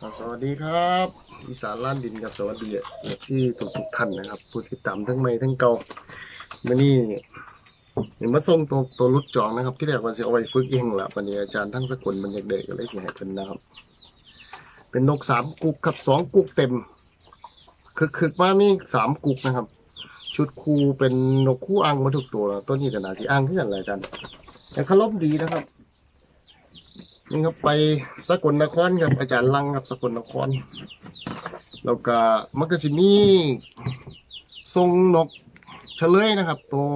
สวัสดีครับอีสานล้านดินกับสวัสดีที่ทุกทุกท่านนะครับ ผู้ติดตามทั้งใหม่ทั้งเก่ามื่อนี้เห็นมาส่งตัวตัวรุดจองนะครับ ที่แรกวันจะเอาไว้ฝึกเองละวันนี้อาจารย์ทั้งสกุลมันอยากเด็กก็เลยสิให้เพิ่นนะครับ เป็นนกสามกุกครับสองกุกเต็มคึกคึกๆมามีสามกุกนะครับ ชุดคูเป็นนกคู่อ่างมาทุกตัว ตัวนี้ก็น่าที่อ่างที่กันอะไรกันแต่ขาล้มดีนะครับ นี่ครับไปสกลนครครับอาจารย์ลังครับสกลนคร แล้วก็มันก็สิมีทรงนกเฉลยนะครับ ตัว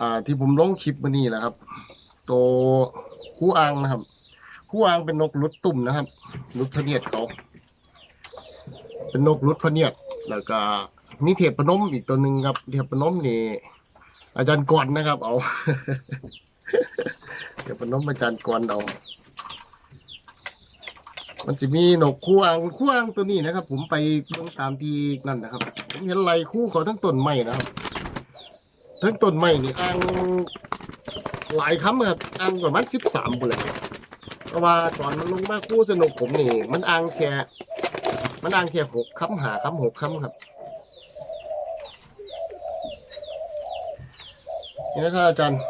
อ่าที่ผมลงคลิปมานี่แหละครับ ตัวคู่อ่างนะครับคู่อ่างเป็นนกรุดตุ่มนะครับรุดพเนียดเขาเป็นนกรุดพเนียดแล้วก็มีเทียบพนมอีกตัวหนึ่งครับเทียบพนมนี่อาจารย์กวนนะครับ เอาเทียบพนมอาจารย์กวนเอา มันจะมีนกคู่อ่างคู่อ่างตัวนี้นะครับ ผมไปเบิ่งตามที่นั่นนะครับผมเห็นไรคู่เขาทั้งต้นไม้นะครับ ทั้งต้นไม้นี่อ่างหลายคำครับอ่างประมาณสิบสามเลยเพราะว่าตอนมันลงมาคู่สนุกผมนี่มันอ่างแค่มันอ่างแค่หกคำหาคำหกคำครับนี่นะครับอาจารย์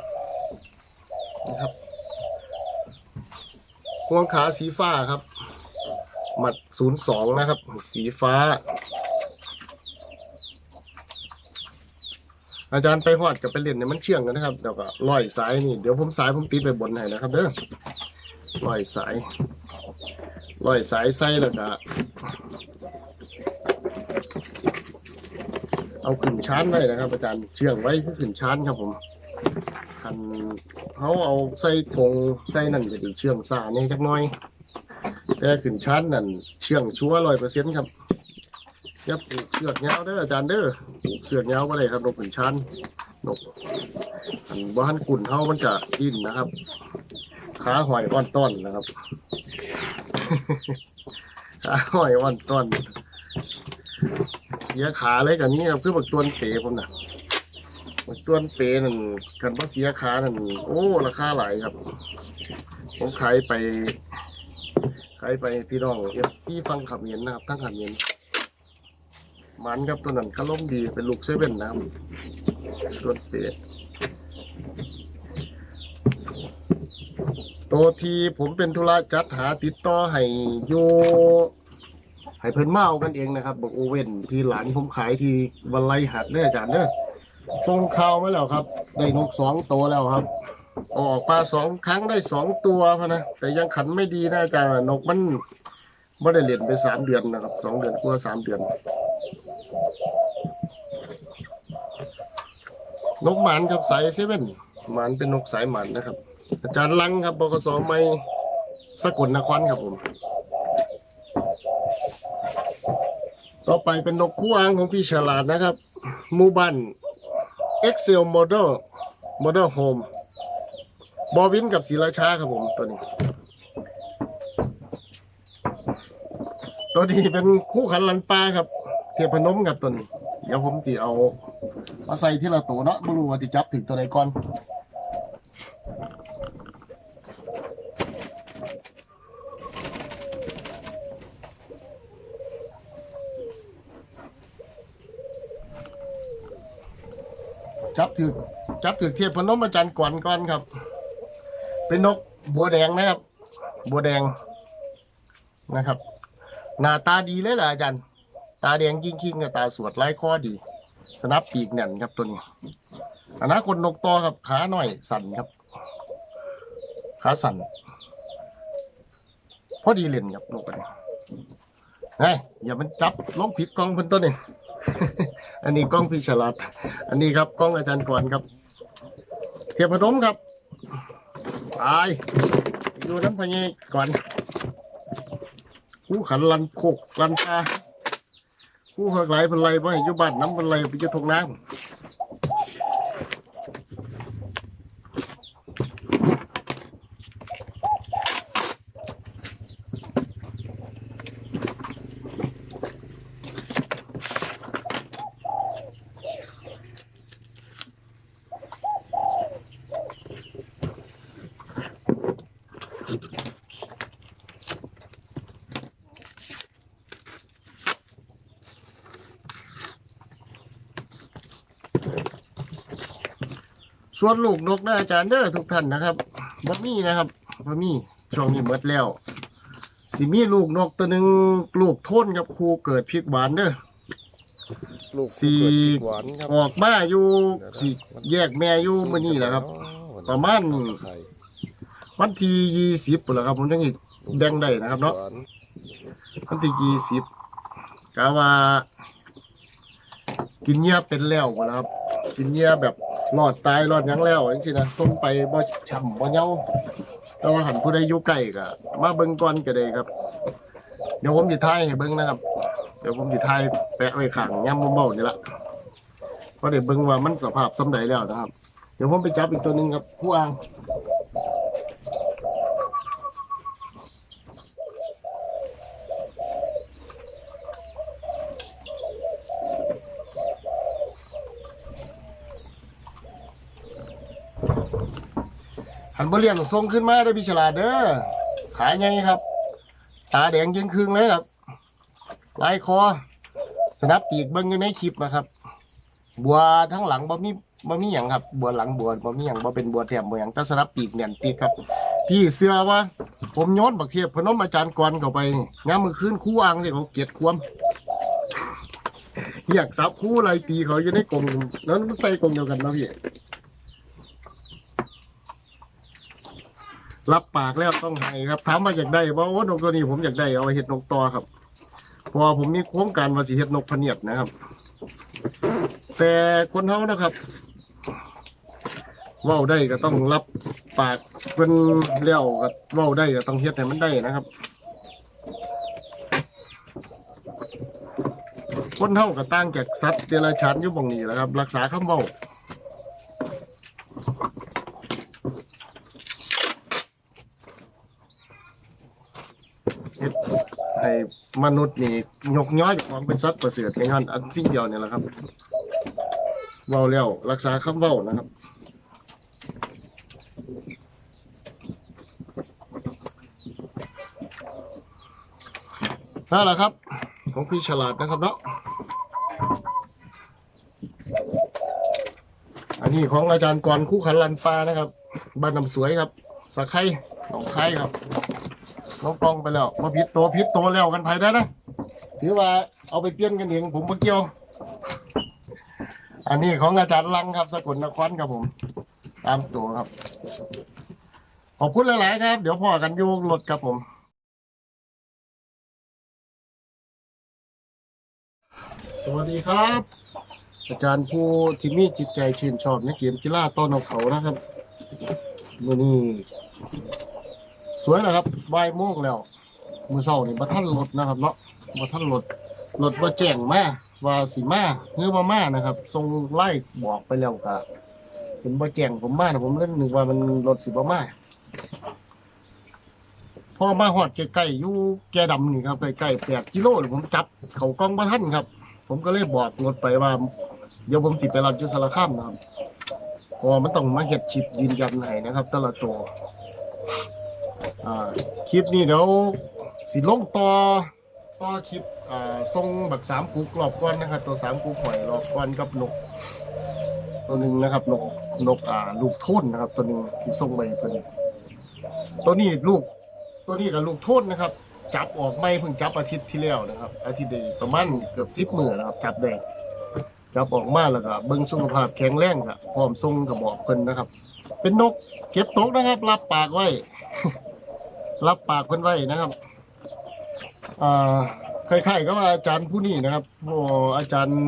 นี่ครับพวงขาสีฟ้าครับ หมัดศูนย์สองนะครับ สีฟ้า อาจารย์ไปหอดกับไปเล่นเนี่ยมันเชื่องกันนะครับเดี๋ยวก็ลอยสายนี่เดี๋ยวผมสายผมติดไปบนให้นะครับเด้อลอยสายลอยสายใส่แล้วก็เอาขึ้นชานไว้นะครับ อาจารย์เชื่องไว้คือขึ้นชานครับผมคันเขาเอาใส่ธงใส่นั่นจะดีเชื่องซาเนี่ยจักน้อย แต่ขึ้นชั้นนั่นเชื่องชัวร้อยเปอร์เซ็นต์ครับอย่าปลูกเชือกยาวเด้ออาจารย์เด้อปลูกเชือกยาวก็เลยครับนกขึ้นชั้นนกอันบ้านกุ่นเฮามันจะดิ้นนะครับขาหอยอ่อนต้อนนะครับขาหอยอ่อนต้อนเสียขาเลยกันนี้ครับคือบักตวนเป๋ผมนะบักตวนเป๋นั่นกันว่าเสียขานั่นโอ้ราคาหลายครับ ผมขายไป ใครไปพี่น้องเอฟที่ฟังขับเย็นนะครับทั้งขับเย็นมันครับตัวนั้นเขาล้มดีเป็นลูกเซเว่นนะครับตัวเปรตตัวทีผมเป็นธุระจัดหาติดต่อให้โยให้เพิ่นเอากันเองนะครับบอกโอเว่นที่หลานผมขายที่วันไลหัดเด้ออาจารย์เด้อส่งข่าวมาแล้วครับ ได้นกสองตัวแล้วครับ ออกมาสองครั้งได้สองตัวพะนะแต่ยังขันไม่ดีนะอาจารย์นกมันไม่ได้เรียนไปสามเดือนนะครับสองเดือนกว่าสามเดือน นกหมันครับสายเซเว่นหมันเป็นนกสายหมันนะครับ อาจารย์ลังครับบกสไม่สกลนครครับผม ต่อไปเป็นนกคู่อ้างของพี่ฉลาดนะครับมูบัน Excel Model Model Home บอวินกับศรีราชาครับผมตัวนี้ ตัวนี้เป็นคู่ขันลันปลาครับ เทพนมกับตัวนี้ เดี๋ยวผมจะเอามาใส่ที่ละตัวเนาะไม่รู้ว่าจะจับถึงตัวไหนก่อนจับถือจับถือเทียบพนมอาจารย์ก่อนก่อนครับ เป็นนกบัวแดงนะครับ บัวแดงนะครับ หน้าตาดีเลยแหละอาจารย์ ตาแดงยิ่งๆกับตาสวดไร้ข้อดี สนับปีกแน่นครับตัวนี้อนาคตนกต่อครับขาหน่อยสั่นครับ ขาสั่นพอดีเล่นครับนกตัวนี้ไงอย่ามันจับลงผิดกล้องเพิ่นตัวนี้อันนี้กล้องพี่ฉลาด อันนี้ครับกล้องอาจารย์ก่อนครับเทียบพนมครับ ไปอยู่น้ำพะเยก่อนคู่ขันลันโคกลันตาคู่ขักไหลเป็นไรบ่ให้อยู่บ้านน้ำเป็นไรไปจะทงน้ำ ส่วนลูกนกนะอาจารย์เด้อทุกท่านนะครับบ่มีนะครับบ่มีช่วงนี้หมดแล้ว สิมีลูกนกตัวหนึ่งลูกโทนกับครูเกิดพริกหวานเด้อลูกสี่เกิดปีกหวานครับออกมาอยู่สิแยกแม่อยู่มื้อนี้แหละครับ ประมาณไข่วันที่ยี่สิบปุ่นละครับผมยังอีกแบ่งได้นะครับเนาะหวานวันที่ยี่สิบกะว่า กินเงียเป็นแล้วกว่านะครับ กินเงียแบบ รอดตายรอดหยังแล้วจริงๆนะส่งไปบ่ช่ำบ่เหงาแต่ว่าหันผู้ใดอยู่ใกล้ก็มาเบิ่งก่อนก็ได้ครับ เดี๋ยวผมสิถ่ายให้เบิ่งนะครับ เดี๋ยวผมสิถ่ายแปะไว้ข้างย่ำเบานี่ละเพราะเดี๋ยวเบิ่งว่ามันสภาพสมใดแล้วนะครับ เดี๋ยวผมไปจับอีกตัวหนึงครับผู้อ่าง หันบเรียนส่งขึ้นมาได้พี่ฉลาดเด้อขายไงครับ ตาแดงยังครึ่งเลยครับลายคอ สนับปีกเบิ้งอยู่ในคลิปนะครับ บัวทั้งหลังบ่มีบ่มีหยังครับ บัวหลังบัวบ่มีหยังบ่เป็นบัวแถมบัวหยังแต่สนับปีกเนี่ยปีกครับ พี่เสื้อว่า ผมย้อนบักเทียบพนมอาจารย์กรเข้าไปงามมือคืนคู่อ่างสิเขาเกียดความอยากซับคู่อะไรตีเขาอยู่ในกรงนั้นใส่กรงเดียวกันเนาะพี่ รับปากแล้วต้องให้ครับ ถามว่าอยากได้ว่าโอ้นกตัวนี้ผมอยากได้เอาไปเห็ดนกตอครับพราะว่าผมมีโครงการว่าสิเห็ดนกพเนียดนะครับ แต่คนเฮานะครับว้าได้ก็ต้องรับปากเพิ่นแล้วก็ว้าได้ก็ต้องเฮ็ดให้มันได้นะครับ คนเฮาก็ต่างจากสัตว์เดรัจฉานอยู่บ่งนี้แหละครับ รักษาคำเว้า เฮ็ดให้ มนุษย์นี่ยกย้อยของเป็นสัตว์ประเสริฐในงานอันสิ่งเดียวเนี่ยแหละครับเว้าแล้วรักษาคำเว้านะครับนั่นแหละครับ ของพี่ฉลาดนะครับเนาะอันนี้ของอาจารย์กรคู่ขันลันปลานะครับ บ้านน้ำสวยครับ สะไคร้หนองไข่ครับ น้องกองไปแล้วมาพิษโตพิษโตแล้วกันภายได้นะถือว่าเอาไปเปลี่ยนกันเองผมมาเกี่ยว อันนี้ของอาจารย์ลังครับ สกลนครครับผม ตามตัวครับ ขอบคุณหลาย ๆ ครับ เดี๋ยวพ่อกันอยูรถครับผมสวัสดีครับ อาจารย์ผู้ที่มีจิตใจชื่นชอบในเกมกีฬาต้นเอาเขานะครับวันนี้ สวยนะครับบ่ายโมงแล้วมือเช้านี่บ่ทันรถนะครับเนาะบ่ทันรถรถบ่แจ้งมาว่าสิมาหรือบ่มานะครับส่งไล่บอกไปแล้วก็เห็นบ่แจ้งผมมานะผมเล่นหนึกว่ามันรถสิบ่มาพอมาฮอดใกล้ๆอยู่แกดำนี่ครับใกล้ๆ8กิโลผมจับเขากล้องบ่ทันครับ ผมก็เลยบอกรถไปว่า เดี๋ยวผมสิไปรับยู่สารคามนะครับพราะว่ามันต้องมาเฮ็ดชิปยืนยันให้นะครับแต่ละตัว อ่าคลิปนี้เดี๋ยวสิลงต่อต่อคลิปอ่าส่งบักสามกุกรอบก้อนนะครับ ตัวสามกุกหอยรอบก้อนกับนก ตัวหนึ่งนะครับนกนกอ่าลูกโทุ่นนะครับ ตัวหนึ่งที่ส่งไปเพิ่นตัวนี้ลูกตัวนี้กับลูกโทุ่นนะครับ จับออกไม่เพิ่งจับอาทิตย์ที่แล้วนะครับ อาทิตย์เดียวประมาณเกือบสิบมือนะครับจับได้จับออกมาแล้วก็เบิ่งสุขภาพแข็งแรงครับพร้อมส่งกระบอกเพิ่นนะครับ เป็นนกเก็บตกนะครับ รับปากไว้ รับปากเพิ่นไว้นะครับอ่าคล้ายๆกับว่าอาจารย์ผู้นี้นะครับโอ้อาจารย์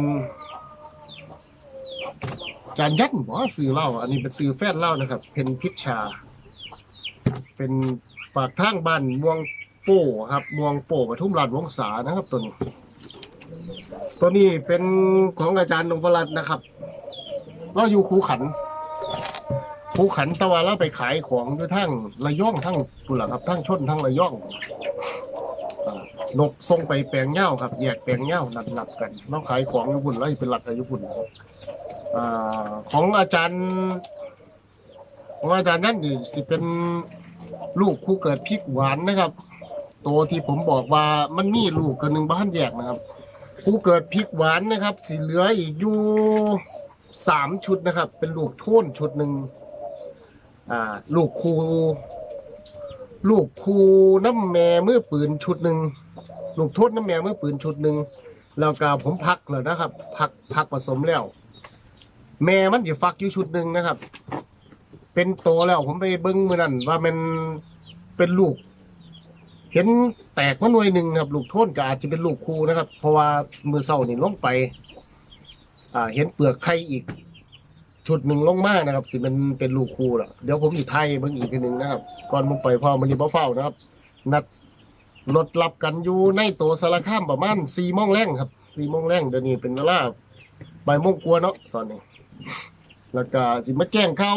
อาจารย์ยันบอกว่าสื่อเล่า อันนี้เป็นสื่อแฟนเล่านะครับเพนพิชชา เป็นปากทางบ้านม่วงโป้ครับม่วงโป้ปทุมราชวงศานะครับตัวนี้ตัวนี้เป็นของอาจารย์นงพรัตน์นะครับ เราอยู่คูขัน ภูขันตะวันแล้วไปขายของอยู่ทั้งระย่องทั้งกุหลาบครับทั้งชนทั้งระยองอ่านกส่งไปแปลงเง่าครับแยกแปลงเง่านัดนับกันเราขายของอยู่พุ่นแล้วเป็นหลักอยู่พุ่นครับอ่าของอาจารย์ของอาจารย์นั่นนี่สิเป็นลูกคู่เกิดพริกหวานนะครับ ตัวที่ผมบอกว่ามันมีลูกกันหนึ่งบ้านแยกนะครับคู่เกิดพริกหวานนะครับ สีเหลืออีกอยู่สามชุดนะครับ เป็นลูกโทนชุดหนึ่ง อ่า ลูกครูลูกครูน้ำแม่มือปืนชุดหนึ่งลูกโทษน้ำแม่มือปืนชุดหนึ่งแล้วก็ผมพักแล้วนะครับ พักพักผสมแล้ว แม่มันจะฟักอยู่ชุดหนึ่งนะครับ เป็นโตแล้วผมไปเบิ้งมือนั่นว่ามันเป็นลูก เห็นแตกมาหน่วยหนึ่งครับ ลูกโทษก็อาจจะเป็นลูกครูนะครับ เพราะว่ามือเศร้านี่ลงไป อ่า เห็นเปลือกไข่อีก ชุดหนึ่งลงมานะครับ สิมันเป็นลูกครูแล้วเดี๋ยวผมอีกไทยเบิ่งอีกทีหนึ่งนะครับ ก่อนผมไปพ่อมันรีบเฝ้านะครับ นัดรถรับกันอยู่ในตัวสารข้ามประมาณสี่โมงแรงครับสี่โมงแรงเดี๋ยวนี้เป็นเวลาบ่ายโมงกว่าเนาะตอนนี้ แล้วก็สิมาแจ้งเข่า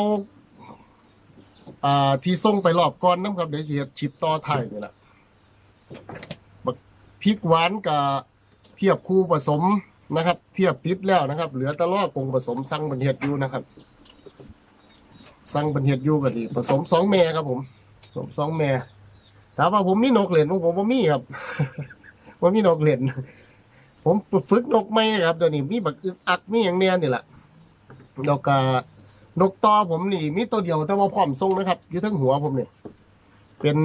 อ่าที่ส่งไปรอบก่อนนะครับเดี๋ยวสิเฮ็ดชิปต่อไทยนี่แหละบักพริกหวานกับเทียบคู่ผสม นะครับ เทียบติดแล้วนะครับ เหลือตะลอกงผสมสั่งบันเฮ็ดอยู่นะครับสั่งบันเฮ็ดอยู่ก็ดีผสมสองแม่ครับผมผสมสองแม่ถามว่าผมมีนกเหรียญผมผมบ่มีครับผมมีนกเหรียญผมฝึกนกไม่ครับเดี๋ยวนี้มีบักอึกอักมีอย่างเนี้ยนี่แหละแล้วก็นกต่อผมนี่มีตัวเดียวแต่ว่าพร้อมทรงนะครับอยู่ทั้งหัวผมเนี่ยเป็น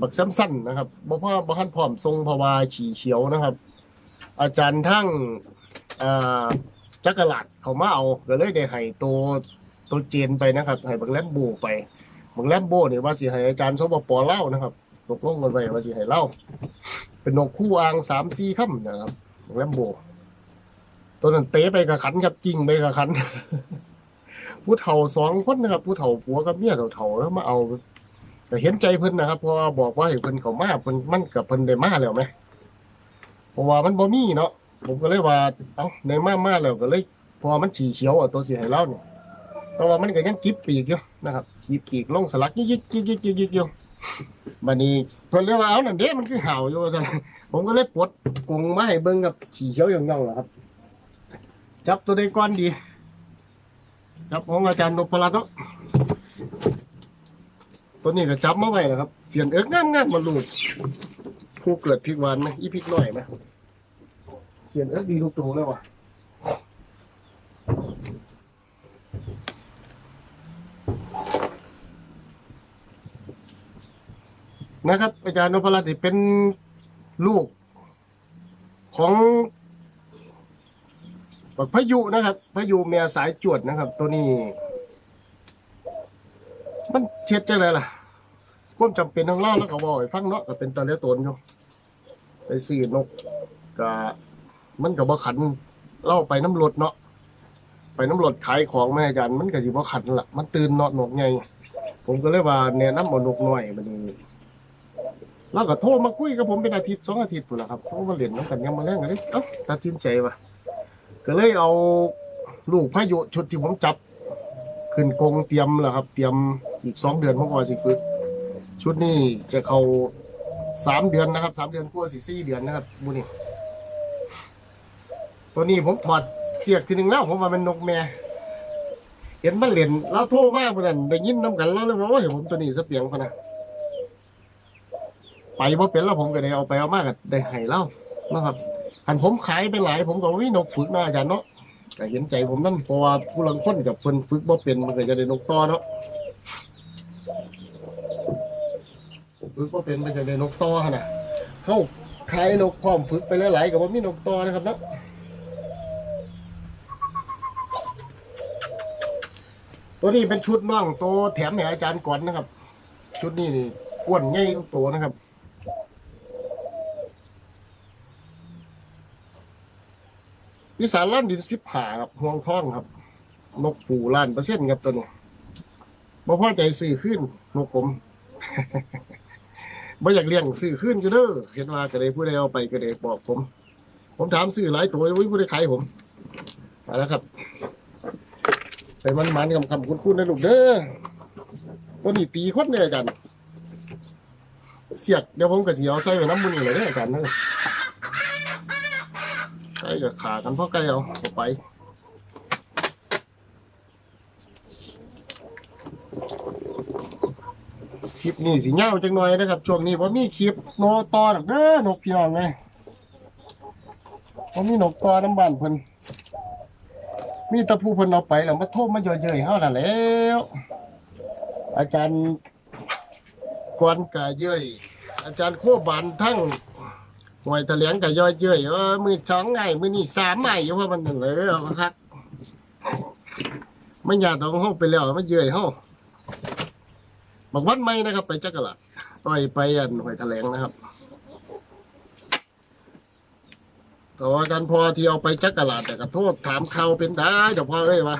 บักซ้ำสั้นนะครับบ่พ่อบ่ทันพร้อมทรงเพราะว่าฉี่เขียวนะครับ อาจารย์ทั้งจักรหลาดเขามาเอาก็เลยได้ให้ตัวตัวเจนไปนะครับให้บักแลมโบไปบักแลมโบเนี่ยว่าสิให้อาจารย์สบปอเล่านะครับตกลงกันไว้ว่าสิให้เล่า เป็นนกคู่อ่างสามสี่ค่ำนะครับบักแลมโบตัวนั้นเตะไปกับขันครับจริงไปกับขันผู้เฒ่าสองคนนะครับผู้เฒ่าผัวกับเมียเฒ่าๆแล้วมาเอาแต่เห็นใจเพิ่นนะครับเพราะบอกว่าให้เพิ่นเขามาเพิ่นมันกับเพิ่นได้มาแล้วไหม เพราะว่ามันบ่มีเนาะผมก็เลยว่าเอ้าในมามาแล้วก็เลย พอมันฉีเขียวอะตัวสีให้เราเนี่ยแต่ว่ามันก็ยังกิบปีกอยู่นะครับกีบปีกลงสลักยิกยิกยิกยิกยิกยิกอยู่บัดนี้เพิ่นเรียกว่าเอานั่นเด้มันคือเห่าอยู่ซั่นผมก็เลยปลดกรงมาให้เบิ่งกับฉีเขียวอย่างๆล่ะครับ จับตัวใดก่อนดีจับของอาจารย์นพรัตน์เนาะตัวนี้ก็จับมาไว้นะครับเสียนเอิกงามๆมาลูด ผู้เกิดพริกหวานไหมอีพริกหน่อยไหมเขียนเอิกดีลูกตัวเลยว่ะนะครับ อาจารย์นพรัตน์นี่เป็นลูกของพายุนะครับพายุเมียสายจวดนะครับ ตัวนี้ มันเช็ดจังไรล่ะความจำเป็นทั้งเล่าแล้วก็บอกฟังเนาะก็เป็นตอนเลี้ยตนอยู่ ไปซื้อนกก็มันก็บ่ขันเล่าไปน้ำรถเนาะไปน้ำรถขายของแม่อาจารย์มันก็สิบ่ขันละมันตื่นเนาะนกใหญ่ผมก็เลยว่าแนะนำเอนกหน้อยมานี่แล้วก็โทรมาคุยกับผมเป็นอาทิตย์สองอาทิตย์พุ่นล่ะครับโทรมาเล่นน้ำกันยังมาแรงกันเลยเอ้าตัดสินใจว่ะก็เลยเอาลูกพายุชุดที่ผมจับ ขึ้นกงเตรียมแล้วครับ เตรียมอีกสองเดือนผมก็ว่าสิฝึกชุดนี้จะเข้า สามเดือนนะครับสามเดือนกว่าสี่สี่เดือนนะครับมูนี่ตัวนี้ผมถอดเสียกทีหนึ่งแล้วผมว่ามันนกแม่ เห็นมันเหรียญเราโทรมากเพื่อนได้ยินน้ำกันแล้วเลยว่าโอ้ยผมตัวนี้สเปียงพนะไปบ่เป็นแล้วผมก็ได้เอาไปเอามากกับได้ให้เล่านะครับหันผมขายไปหลายผมก็วินกฝึกมาอาจารย์เนาะก็เห็นใจผมนั่นเพราะว่าผู้ลังคนกับคนฝึกบ่เป็นมันก็จะได้นกต่อเนาะ ฝึกว่าเป็นมันจะได้นกต่อน่ะเฮาขายนกพร้อมฝึกไปหลายๆกับว่ามีนกต่อนะครับเนาะตัวนี้เป็นชุดน้องโตแถมให้อาจารย์ก่อนนะครับ ชุดนี้นี่อ้วนใหญ่ทุกตัวนะครับอีสานล้านดินสิบหาครับห่วงท้องครับ นกปูล้านเปอร์เซ็นต์ครับตัวนี้บ่พอใจซื้อขึ้นนกผม บ่อยากเลี้ยงซื้อขึ้นก็เด้อเห็นว่าก็ได้ผู้ใดเอาไปก็ได้บอกผม ผมถามซื้อหลายตัวอุ้ยผู้ใดขายผมมาแล้วครับไปมันมันคำคำคุ้นๆนะลูกเด้อตัวนี้ตีคนเนี่ยอาจารย์เสียกเดี๋ยวผมก็สิเอาใส่ไว้น้ำมันนี่เลยเด้ออาจารย์เด้อใส่กับขากันพ่อไก่เอาเอาไป คลิปนี้สิเงาจังหน่อยนะครับช่วงนี้ผมมีคลิปโนตอดอกเด้อนกพี่น้องไงผมมีนกตอน้ำบานเพิ่นมีตะผู้เพิ่นเอาไปแล้วมาโทษมาเยอยๆเฮานั่นแล้ว อาจารย์กวนกะเย้ยอาจารย์โคบานทั้งหวยแถลงกะย่อยเย้ยว่ามือสองไงมือนี่สามไงอยู่ว่ามันหนั่นเลยครับมันอยากเอาห้องไปแล้วมันเย้ยห้อง บอกวันไม่นะครับ ไปจักรละต่อยไปอันหวยแถลงนะครับแต่ว่าอาจารพอที่เอาไปจักรลาดแต่กระโทษถามเขาเป็นได้เดี๋ยวพ่อเอ้ยวะ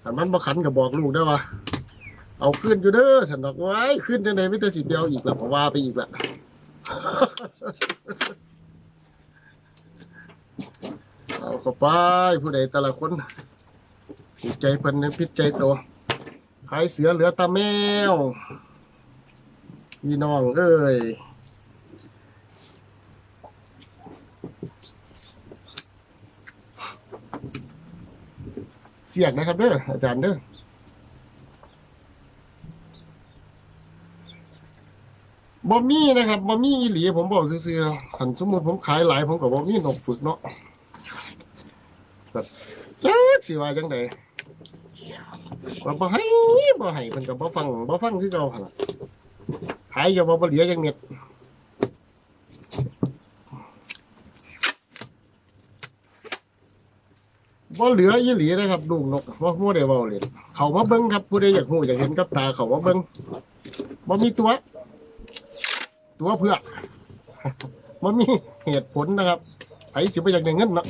แต่มันบ่ขันกับบอกลูกได้วะเอาขึ้นอยู่เด้อฉันบอกไว้ขึ้นจังไดไม่แต่สิเดียวอีกแล้วผมว่าไปอีกละเอาเข้าไปผู้ใดแต่ละคนจิตใจเพิ่นนั้นพิจใจโต ขายเสือเหลือตาแมวพี่น้องเอ้ยเสียกนะครับเด้ออาจารย์เด้อบ่ มีนะครับบ่ มีอีหลีผมบอกซื่อๆหันสมมุติผมขายหลายผมก็บ่ มีนกฝึกเนาะแบบจักสิว่าจังได ว่บ่ให้บ่ให้เพิ่นก็บ่ฟังบ่ฟังคือเก่าหั่นล่ะขายอย่บ่บ่เหลือจังเม็ดบ่เหลืออีหลีนะครับลูกนกบ่ฮู้ได้เว้าเล่นเขามาเบิ่งครับผู้ใดอยากฮู้อยากเห็นกับตาเขามาเบิ่งบ่มีตัว ตัวเพื่อมันมีเหตุผลนะครับไผสิไปอยากได้เงินเนาะ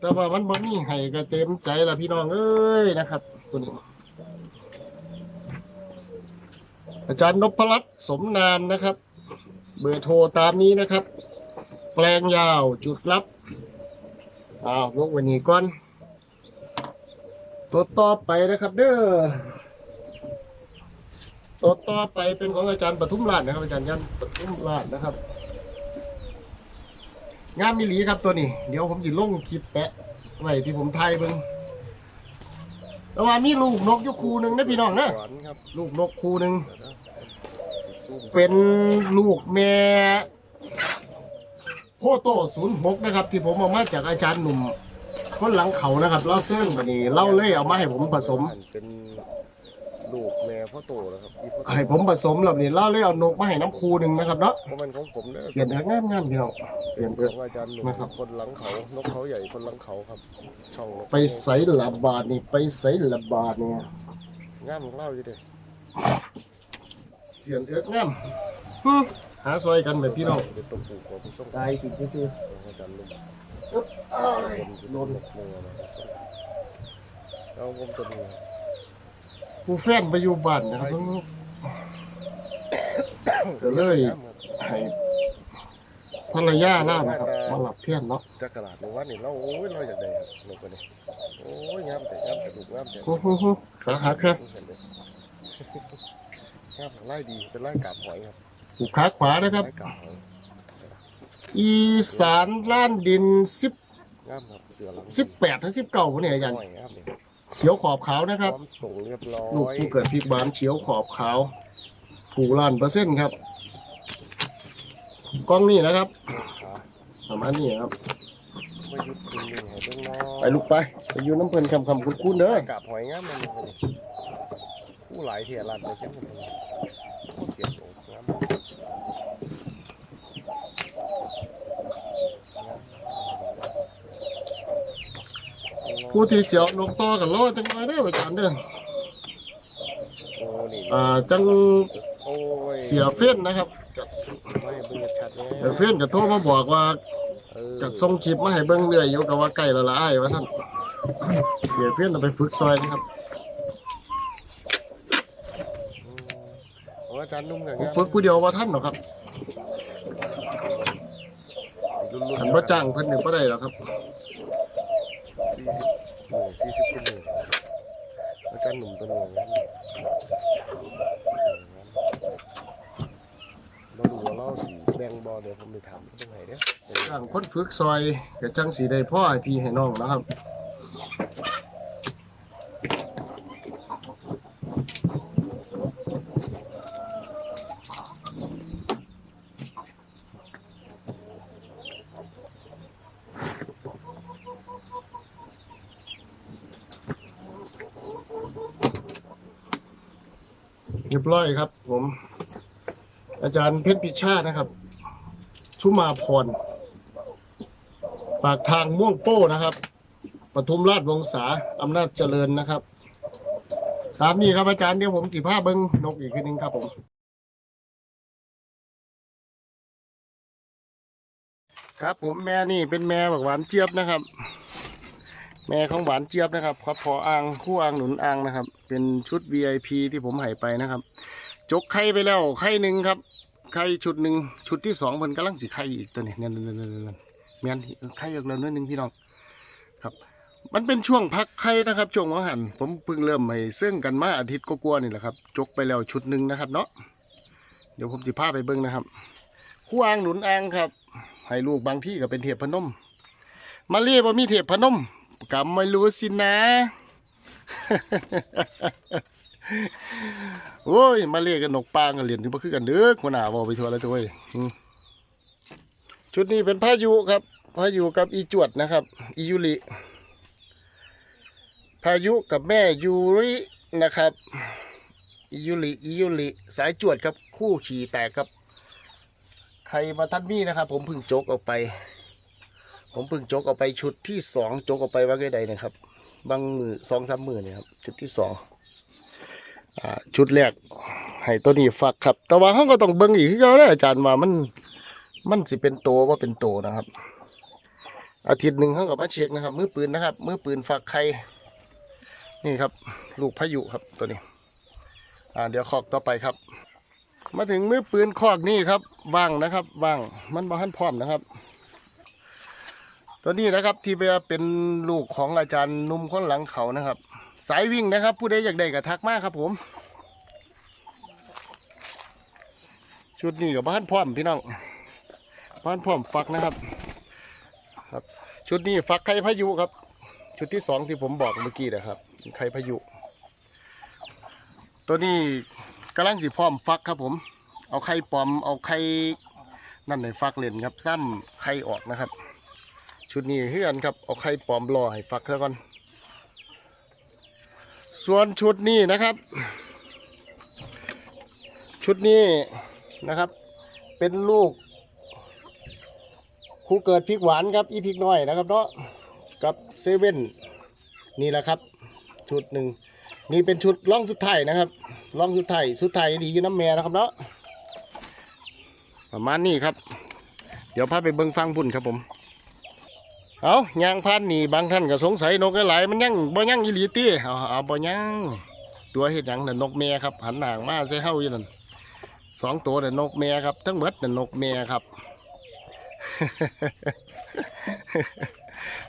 แต่ว่ามันบ่มีให้ก็เต็มใจละพี่น้องเอ้ยนะครับตัวนี้อาจารย์นพรัตน์สมนามนะครับ เบอร์โทรตามนี้นะครับ แปลงยาวจุดลับอ้าวลกวันนี้ก่อนตัวต่อไปนะครับเด้อตัวต่อไปเป็นของอาจารย์ปทุมราชนะครับ อาจารย์ยันปทุมราชนะครับ งามมิลีครับตัวนี้ เดี๋ยวผมจะลงคลิปแปะไว้ที่ผมไทยเบิ่งแต่ว่ามีลูกนกอยู่คูหนึ่งนะพี่น้องนะหวานครับลูกนกคูหนึ่งเดี๋ยวนะสิสู้เป็นลูกแม่โคโตศูนย์หกนะครับ ที่ผมเอามาจากอาจารย์หนุ่มคนหลังเขานะครับเล่าเส้นวันนี้เล่าเลยเอามาให้ผมผสมเป็น ลูกแม่พ่อโตนะครับอีพ่อโตให้ผมผสมแล้วนี่เล่าเลยเอานกมาให้น้ำคูหนึ่งนะครับเนาะเพราะมันของผมเนี่ยเสียดายงามงามๆพี่น้องเปลี่ยนขเพื่อองอาจารย์หนุ่มนะครับ คนหลังเขานกเขาใหญ่คนหลังเขาครับ ช่องนกไปใส่ละบาทนี่ไปใส่ละบาทเนี่ยงามของเราอยู่เด้เสียนเอื้อกงามฮึหาซอยกันแบบพี่น้องเดี๋ยวต้องปลูกของพี่ส้มตายติดซื่อของอาจารย์หนุ่มๆอึ๊บอ้ายผมจะโดโดนนนกมือนะพี่ส้มแล้วผมตัวนี้ ครับผู้แฟนไปอยู่บ้านนะครับก็เลยให้ภรรยาล่านะครับมาหลับเที่ยงเนาะจักรลาดในวันนี้เราโอ้ยเราอยากได้ครับนกตัวนี้โอ้ยงามแต่งามแต่ลูกงามแต่ฮู้ฮู้ฮู้ขาหักครับงามไล่ดีเป็นไล่กาบหอยครับหูขาขวานะครับไล่กาบหอยอีสานล้านดินสิบงามครับเสือหลังสิบแปดถึงสิบเก้าเนี่ยอาจารย์หอยงาม เลยเขียวขอบขาวนะครับ พร้อมส่งเรียบร้อยลูกผู้เกิดพริกบานเฉียวขอบขาวผูล้านเปอร์เซ็นต์ครับกล้องนี่นะครับขาประมาณนี้ครับ ไม่ยุดคุณหนึ่งให้เบิ่งน้อยไปลูกไปไปอยู่น้ำเพลินคำคำคุ้นคุ้นๆเด้อไล่กาบหอยงามเลยครับผู้หลายเทียรันไปเช่นกันผู้เสียบโอ้งามงาม ผู้ที่เสียวนกต่อกันรอจังมาเด้ออาจารย์เด้อโอ้นี่อ่าจังโอ้ยเสียเฟ้นนะครับไม่เบิ่งชัดเลยเสียเฟ้นก็โทรมาบอกว่าเออจะส่งคลิปมาให้เบิ่งเรื่อยอยู่กับว่าใกล้และละอ้ายว่าท่านเสียเฟ้นเอาไปฝึกซอยนะครับอืมโอ้อาจารย์นุ่มกันผมฝึกผู้เดียวว่าท่านหรอกครับขันว่าจ้างเพิ่นหนึ่งก็ได้หรอกครับ คนฝึกซอยกับจังสีได้พ่อไอพี่ให้น้องนะครับเรียบร้อยครับ ผม อาจารย์เพชรพิชาตินะครับชุมาพร ปากทางม่วงโป้นะครับปทุมราชวงศาอำนาจเจริญนะครับ ตามนี้ครับอาจารย์เดี๋ยวผมสิผ้าเบิ้งนกอีกทีหนึงครับผมครับผมแม่นี่เป็นแม่บักหวานเจี๊ยบนะครับ แม่ของหวานเจี๊ยบนะครับครับพออ่างคู่อ่างหนุนอ่างนะครับ เป็นชุด VIP ที่ผมให้ไปนะครับ จกไข่ไปแล้วไข่หนึ่งครับไข่ชุดหนึ่งชุดที่สองเพิ่นกำลังสิไข่อีกตัวนี้เนี่ยเนี่ยเนี่ยเนี่ย แม่นไข่อีกแล้วนิดนึงพี่น้องครับ มันเป็นช่วงพักไข่นะครับช่วงวังหันผมเพิ่งเริ่มให้เสื่องกันมาอาทิตย์ก็กลัวๆนี่แหละครับจกไปแล้วชุดหนึ่งนะครับ เนาะเดี๋ยวผมสิพาไปเบิ้งนะครับคู่อ่างหนุนอ่างครับ ให้ลูกบางที่ก็เป็นเทพพนม มาเรียบ่มีเทพพนมกำไม่รู้สินะโอ้ยมาเรียกันนกปางกันเหรียญที่บ่คือกันเด้อหัวหน้าบอไปทัวร์แล้วตัวเว้ยอืม ชุดนี้เป็นพายุครับพายุกับอีจวดนะครับอียุริพายุกับแม่ยูรินะครับอียุริอียุริสายจวดครับคู่ขี่แตกครับ ใครมาทัดมี่นะครับ ผมพึ่งจกออกไป ผมพึ่งจกออกไปชุดที่สองจกออกไปว่าไงใดนะครับ บางมือสองสามมือเนี่ยครับชุดที่สองอ่าชุดแรกให้ตัวนี้ฝักครับ แต่ว่าเขาก็ต้องเบิ่งอีกที่เขาได้อาจารย์ว่ามัน มันสิเป็นโตว่าเป็นโตนะครับ อาทิตย์หนึ่งเขาก็มาเช็คนะครับ มือปืนนะครับ มือปืนฝักไข่นี่ครับ ลูกพายุครับตัวนี้ อ่าเดี๋ยวขอกต่อไปครับ มาถึงมือปืนคอกนี่ครับว่างนะครับว่างมันบ่ทันพร้อมนะครับ ตัวนี้นะครับที่เป็นลูกของอาจารย์นุ่มคนหลังเขานะครับ สายวิ่งนะครับ ผู้ใดอยากได้ก็ทักมากครับ ผม ชุดนี้กับบ้านพร้อมพี่น้อง บ้านพร้อมฟักนะครับ ครับ ชุดนี้ฟักไข่พายุครับ ชุดที่สองที่ผมบอกเมื่อกี้นะครับไข่พายุ ตัวนี้กำลังสิพร้อมฟักครับผม เอาไข่ปลอมเอาไข่นั่นในฟักเล่นครับ ซ้ำไข่ออกนะครับ ชุดนี้เฮือนครับเอาไข่ปลอมรอให้ฟักซะก่อน ส่วนชุดนี้นะครับ ชุดนี้นะครับ เป็นลูก ครูเกิดพริกหวานครับอีพริกน้อยนะครับเนาะกับเซเว่นนี่แหละครับ ชุดหนึ่งนี่เป็นชุดล่องสุดท้ายนะครับล่องสุดท้ายสุดท้ายดีอยู่น้ำแม่นะครับเนาะประมาณนี้ครับ เดี๋ยวพาไปเบิ้งฟังพุ่นครับผมเอายางพันนี่บางท่านก็สงสัยนกหลายมันยังบ่ยังอีหลีตี้เอาเอาบ่ยังตัวเห็ดหยังน่ะนกแม่ครับหันหางมาใส่เฮาอยู่นั่นสองตัวน่ะนกแม่ครับทั้งหมดน่ะนกแม่ครับ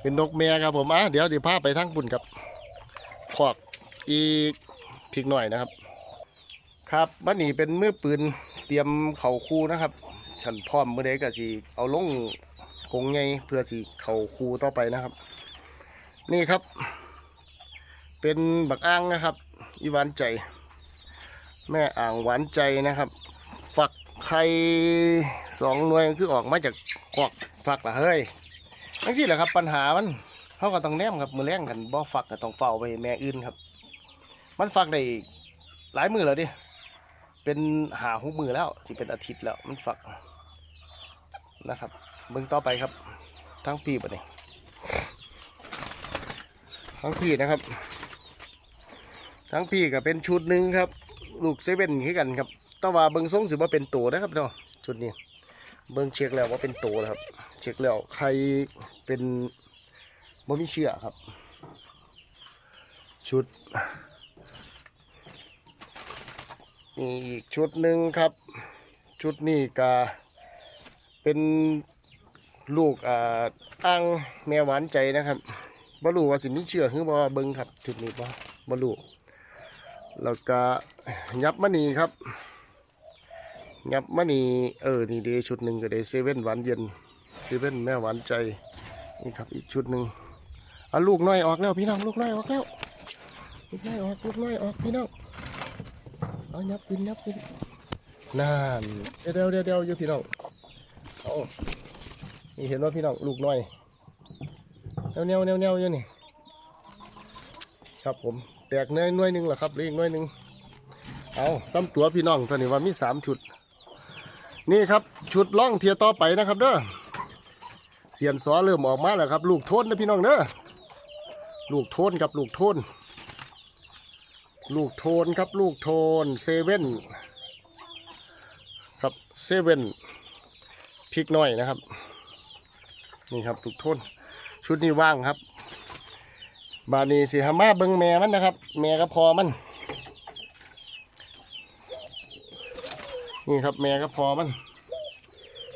เป็นนกแม่ครับผมอะเดี๋ยวเดี๋ยวพาไปทั้งปุ่นครับขอกอีกพริกหน่อยนะครับ ครับบัดนี้เป็นมือปืนเตรียมเข่าคูนะครับฉันพร้อมเมื่อใดก็สิเอาลงกงไงเพื่อสิเข่าคูต่อไปนะครับ นี่ครับ เป็นบักอ่างนะครับอีหวานใจ แม่อ่างหวานใจนะครับ ฝักไข่ สองหน่วยคือออกมาจากกอกฝักละเฮ้ยทั้งสิ้นแหละครับ ปัญหามันเขาก็ต้องแนมครับมือแรงกันบ่ฝักก็ต้องเฝ้าไปแม่อื่นครับ มันฝักได้หลายมือแล้วดิเป็นหาหุมือแล้วสิเป็นอาทิตย์แล้วมันฝักนะครับเบิ่งต่อไปครับ ทั้งปีบดนี้ทั้งปีนะครับ ทั้งปีก็เป็นชุดหนึ่งครับ ลูกเซเว่นคือกันครับแต่ว่าเบิงทรงสิว่าเป็นตัวนะครับเนาะชุดนี้ เบิ่งเช็คแล้วว่าเป็นตัวนะครับ เช็คแล้วใครเป็นบ่มีเชื่อครับ ชุดนี่อีกชุดหนึ่งครับ ชุดนี้ก็เป็นลูกอ่าอ่างแมวหวานใจนะครับบ่รู้ว่าสิมีเชื่อหรือบ่เบิ่งครับ ชุดนี้บ่บ่รู้แล้วก็ยับมานี่ครับ ยับมานี่เออนี่เดชุดหนึ่งก็เดเซเว่นหวานเย็นเซเว่นแม่หวานใจนี่ครับอีกชุดหนึ่งเอาลูกน้อยออกแล้วพี่น้องลูกน้อยออกแล้วลูกน้อยออกลูกน้อยออกพี่น้องเอายับปินยับปินนั่นเดี๋ยวเดี๋ยวเดี๋ยวอยู่พี่น้องเอานี่เห็นว่าพี่น้องลูกน้อยเนียวเนียวเนียวเนียวอยู่นี่ครับผมแตกเนื้อหน่วยหนึ่งเหรอครับเหลืออีกหน่วยหนึ่งเอาซ้ำตัวพี่น้องตอนนี้ว่ามีสามชุด นี่ครับชุดล่องเทียต่อไปนะครับเด้อเสียนซอเริ่มออกมาแล้วครับ ลูกโทนนะพี่น้องเด้อลูกโทนครับลูกโทน ลูกโทนครับลูกโทนเซเว่นครับเซเว่นพริกน้อยนะครับ นี่ครับลูกโทน ชุดนี้ว่างครับ บานีสิหามาเบิงแม่มันนะครับ แม่ก็พอมัน นี่ครับแม่ก็พอมัน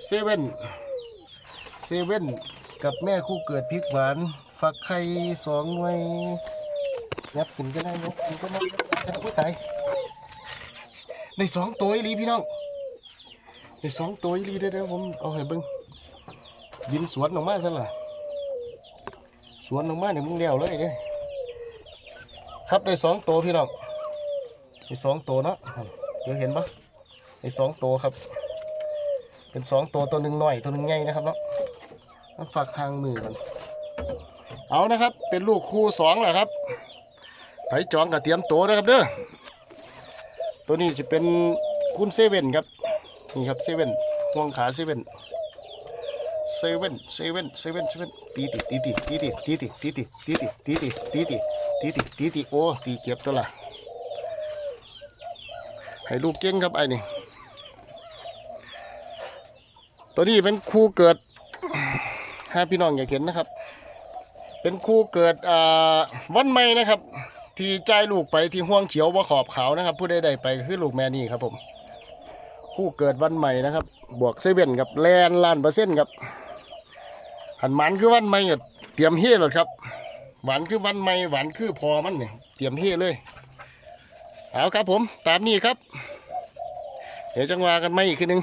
เซเว่นเซเว่นกับแม่คู่เกิดพริกหวานฝักไข่สองหน่วยยับกินก็ได้ยับกินก็ได้ยับกินก็ได้อุ้ยตายในสองตัวอีลีพี่น้องในสองตัวอีลีเด้อเดี๋ยวผมเอาให้เบิ่งบินสวนออกมาซะล่ะสวนออกมาเนี่ยมึงเลี้ยวเลยเด้อครับได้สองตัวพี่น้องได้สองตัวเนาะเดี๋ยวเห็นปะ ไอ้สองตัวครับ เป็นสองตัวตัวหนึ่งหน่อยตัวหนึ่งใหญ่นะครับเนาะต้องฝากทางมือกันเอานะครับ เป็นลูกคู่สองแหละครับไปจองกับเตรียมตัวนะครับเด้อตัวนี้จะเป็นคุณเซเว่นครับนี่ครับเซเว่นห่วงขาเซเว่นเซเว่นเซเว่นเซเว่นเซเว่นตีติตีติตีติตีติตีติตีติตีติตีติตีติตีติโอ้ตีเก็บตัวละให้ลูกเก่งครับไอ้นี่ ตัวนี้เป็นครูเกิดถ้าพี่น้องอยากเห็นนะครับ เป็นครูเกิดอ่าวันใหม่นะครับ ที่ใจลูกไปที่ห่วงเขียวว่าขอบขาวนะครับ ผู้ใดๆไปคือลูกแม่นี่ครับผม คู่เกิดวันใหม่นะครับ บวกเซเว่นครับแลนล้านเปอร์เซ็นต์ครับหันหมันคือวันใหม่เตรียมเฮ่เลยครับ หวานคือวันใหม่หวานคือพอมันเนี่ยเตรียมเฮ่เลยเอาครับผม ตามนี้ครับ เดี๋ยวจังหวากันไม่อีกทีหนึง